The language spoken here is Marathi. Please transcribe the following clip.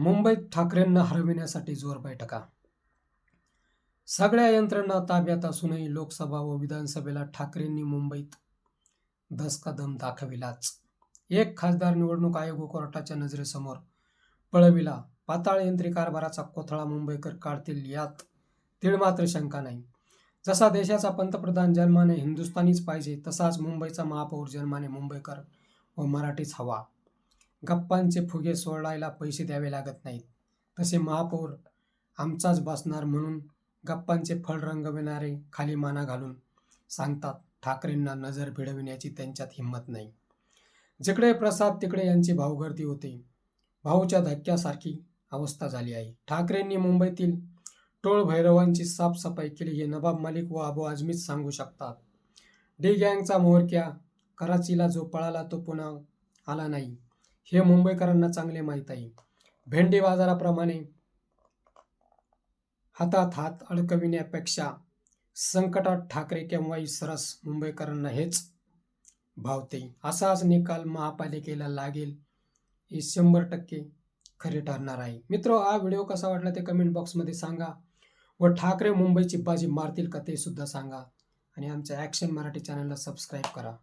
मुंबईत ठाकरेंना हरविण्यासाठी जोर बैठका. सगळ्या यंत्रणा ताब्यात असूनही लोकसभा व विधानसभेला ठाकरेंनी मुंबईत दम दाखविलाच. एक खासदार निवडणूक आयोग कोर्टाच्या नजरेसमोर पळविला. पाताळ यंत्री कारभाराचा कोथळा मुंबईकर काढतील यात तीळ मात्र शंका नाही. जसा देशाचा पंतप्रधान जन्माने हिंदुस्थानीच पाहिजे तसाच मुंबईचा महापौर जन्माने मुंबईकर व मराठीच हवा. गप्पांचे फुगे सोडायला पैसे द्यावे लागत नाहीत. तसे महापौर आमचाच बसणार म्हणून गप्पांचे फळ रंगविणारे खाली माना घालून सांगतात ठाकरेंना नजर भिडविण्याची त्यांच्यात हिंमत नाही. जिकडे प्रसाद तिकडे यांची भाऊगर्दी होते. भाऊच्या धक्क्यासारखी अवस्था झाली आहे. ठाकरेंनी मुंबईतील टोळ भैरवांची साफसफाई केली हे नवाब मालिक व अबू आझमीच सांगू शकतात. डी गँगचा मोहरक्या कराचीला जो पळाला तो पुन्हा आला नाही. हे मुंबईकरांना चांगले माहीत आहे. भेंडी बाजाराप्रमाणे हातात हात अडकविण्यापेक्षा संकटात ठाकरे केव्हाही सरस मुंबईकरांना हेच भावते. असाच निकाल महापालिकेला लागेल हे शंभर टक्के खरे ठरणार आहे. मित्र हा व्हिडिओ कसा वाटला ते कमेंट बॉक्समध्ये सांगा व ठाकरे मुंबईची बाजी मारतील का ते सुद्धा सांगा. आणि आमच्या ॲक्शन मराठी चॅनलला सबस्क्राईब करा.